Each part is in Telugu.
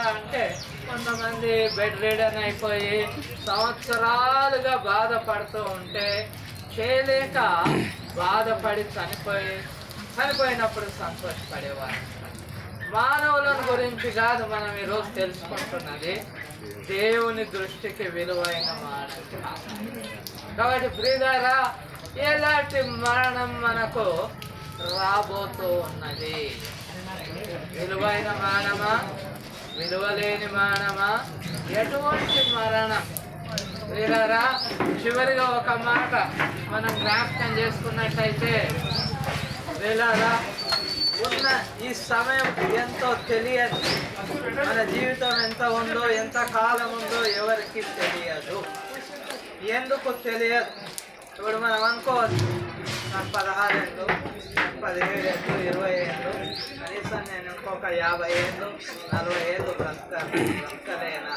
అంటే కొంతమంది బెడ్ రీడన్ అయిపోయి సంవత్సరాలుగా బాధపడుతూ ఉంటే చేయలేక బాధపడి చనిపోయి చనిపోయినప్పుడు సంతోషపడేవారు. మానవులను గురించి కాదు మనం ఈరోజు తెలుసుకుంటున్నది. దేవుని దృష్టికి విలువైన మానవ కాబట్టి ప్రియులారా ఎలాంటి మరణం మనకు రాబోతూ ఉన్నది? విలువైన మానమా? విలువలేని మానమా? ఎటువంటి మరణం వీరారా చివరిగా ఒక మాట మనం జ్ఞాపకం చేసుకున్నట్టయితే వీరారా ఉన్న ఈ సమయం ఎంతో తెలియదు. మన జీవితం ఎంత ఉందో ఎంత కాలం ఉందో ఎవరికి తెలియదు. ఎందుకు తెలియదు? ఇప్పుడు మనం అనుకోవచ్చు. నాకు పదహారు ఏళ్ళు పదిహేడు ఏళ్ళు ఇరవై ఏళ్ళు కనీసం నేను ఇంకొక యాభై ఏళ్ళు నలభై ఏళ్ళు బ్రతకాలి బ్రతకలేనా?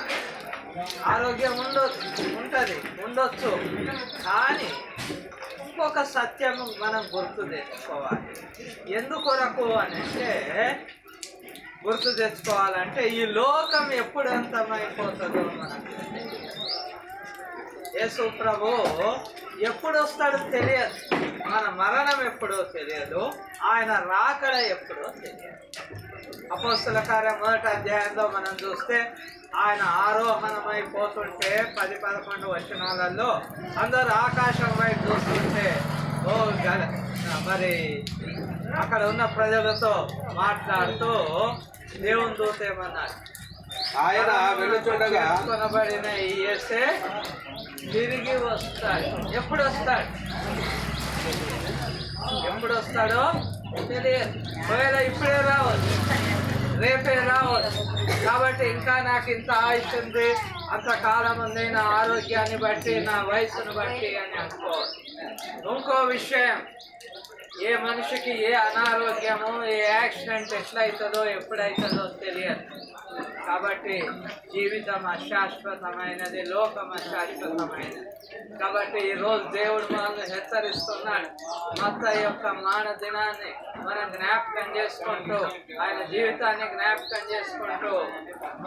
ఆరోగ్యం ఉండొచ్చు ఉంటుంది ఉండొచ్చు. కానీ ఇంకొక సత్యం మనం గుర్తు తెచ్చుకోవాలి. ఎందుకొరకు అని అంటే గుర్తు తెచ్చుకోవాలంటే ఈ లోకం ఎప్పుడు అంతమైపోతుందో మనకు యేసు ప్రభు ఎప్పుడు వస్తాడో తెలియదు. మన మరణం ఎప్పుడో తెలియదు ఆయన రాకడ ఎప్పుడో తెలియదు. అపోస్తుల కార్యం మొదటి అధ్యాయంలో మనం చూస్తే ఆయన ఆరోహణమైపోతుంటే పది పదకొండు వచనాలలో అందరూ ఆకాశం వైపు చూస్తుంటే ఓ గల మరి అక్కడ ఉన్న ప్రజలతో మాట్లాడుతూ దేవుని దూత ఏమన్నారు? ఆయన వెళుచుండగా కొనబడిన ఈ తిరిగి వస్తాడు. ఎప్పుడు వస్తాడు? ఎప్పుడు వస్తాడో తెలియదు ఒకవేళ ఇప్పుడే రావచ్చు. రేపే రావచ్చు. కాబట్టి ఇంకా నాకు ఇంత ఆయుష్ ఉంది. అంత కాలం ఉంది. నా ఆరోగ్యాన్ని బట్టి నా వయసును బట్టి అని అనుకోవాలి ఇంకో విషయం. ఏ మనిషికి ఏ అనారోగ్యము ఏ యాక్సిడెంట్ ఎట్లయితుందో ఎప్పుడైతుందో తెలియదు. కాబట్టి జీవితం అశాశ్వతమైనది లోకం అశాశ్వతమైనది. కాబట్టి ఈరోజు దేవుడు మనల్ని హెచ్చరిస్తున్నాడు. మత యొక్క మాన దినాన్ని మనం జ్ఞాపకం చేసుకుంటూ ఆయన జీవితాన్ని జ్ఞాపకం చేసుకుంటూ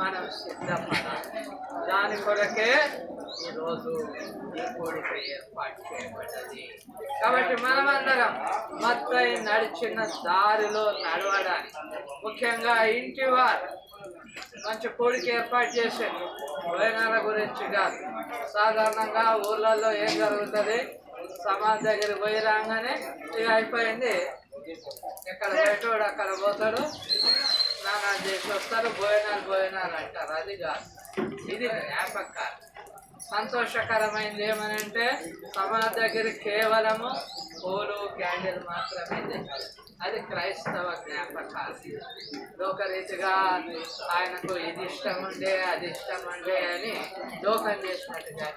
మనం సిద్ధపడాలి. దాని కొరకే ఈరోజు ఈ కోరిక ఏర్పాటు చేయబడ్డది. కాబట్టి మనమందరం మత్తయి నడిచిన దారిలో నడవడానికి ముఖ్యంగా ఇంటి వారు మంచి కోడికి ఏర్పాటు చేశారు భోజనాల గురించి కాదు. సాధారణంగా ఊర్లలో ఏం జరుగుతుంది? సమాజ్ దగ్గర పోయి రాగానే ఇక అయిపోయింది. ఇక్కడ బయటోడు అక్కడ పోతాడు. స్నానాలు చేసి వస్తారు. భోజనాలు భోజనాలు అంటారు. అది కాదు. ఇది జ్ఞాపకాలు. సంతోషకరమైనది ఏమని అంటే సమాజ్ దగ్గర కేవలము పూలు క్యాండిల్ మాత్రమే తెచ్చారు అది క్రైస్తవ జ్ఞాపకాలు. లోకరీతిగా ఆయనకు ఇది ఇష్టం ఉండే అది ఇష్టం ఉండే అని లోకం చేసినట్టుగా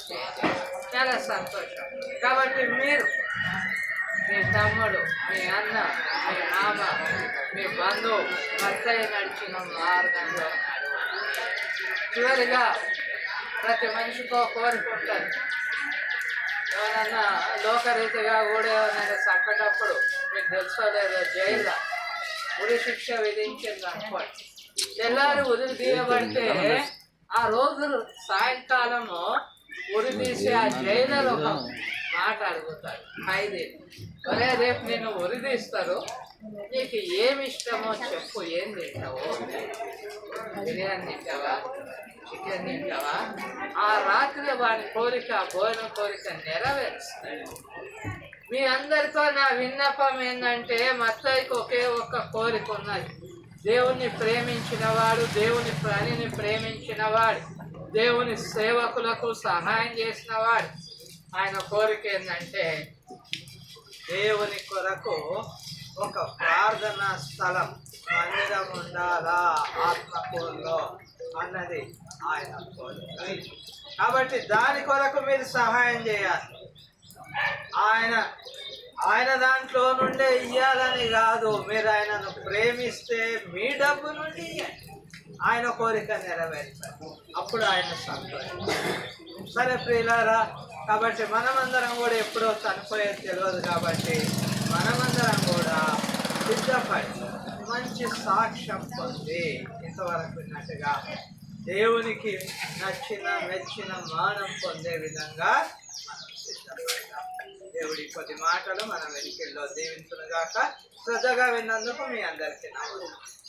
చాలా సంతోషం. కాబట్టి మీరు మీ తమ్ముడు మీ అన్న మీ మామ మీ బంధువు భర్తయ్య నడిచిన మార్గంలో చివరిగా ప్రతి మనిషికో కోరిక ఉంటుంది. ఎవరన్నా లోకరీతిగా కూడా ఎవరైనా చంపేటప్పుడు మీకు తెలుసో లేదో జైల్లో ఉరి శిక్ష విధించింది అనుకోండి. తెల్లారి ఉరి తీయబడితే ఆ రోజు సాయంకాలము ఉరి తీసి ఆ జైలర్ ఒక మాట అడుగుతాడు. ఖైదీ ఒరే రేపు నేను ఉరి తీస్తారు. నీకు ఏమి ఇష్టమో చెప్పు ఏం తింటావు? బిర్యానీ తింటావా చికెన్ తింటావా? ఆ రాత్రి వాడి కోరిక భోజన కోరిక నెరవేరుస్తాడు మీ అందరితో నా విన్నపం ఏంటంటే మత్తయ్యకి ఒకే ఒక్క కోరిక ఉన్నది. దేవుణ్ణి ప్రేమించిన వాడు దేవుని పనిని ప్రేమించిన వాడు దేవుని సేవకులకు సహాయం చేసిన వాడు. ఆయన కోరిక ఏంటంటే దేవుని కొరకు ఒక ప్రార్థనా స్థలం భేదం ఉండాలా ఆత్మకూరులో అన్నది ఆయన కోరిక. కాబట్టి దాని కొరకు మీరు సహాయం చేయాలి. ఆయన ఆయన దాంట్లో నుండే ఇయ్యాలని కాదు. మీరు ఆయనను ప్రేమిస్తే మీ డబ్బు నుండి ఆయన కోరిక నెరవేర్చాలి అప్పుడు ఆయన సంతోషం. సరే ప్రియులారా కాబట్టి మనమందరం కూడా ఎప్పుడో చనిపోయేది తెలియదు కాబట్టి మనమందరం కూడా సిద్ధపడి మంచి సాక్ష్యం పొంది ఇంతవరకు విన్నట్టుగా దేవునికి నచ్చిన మెచ్చిన మానం పొందే విధంగా మనం దేవుడి కొద్ది మాటలు మనం వెనుకల్లో దీవించునుగాక. శ్రద్ధగా విన్నందుకు మీ అందరికీ నమస్కారం.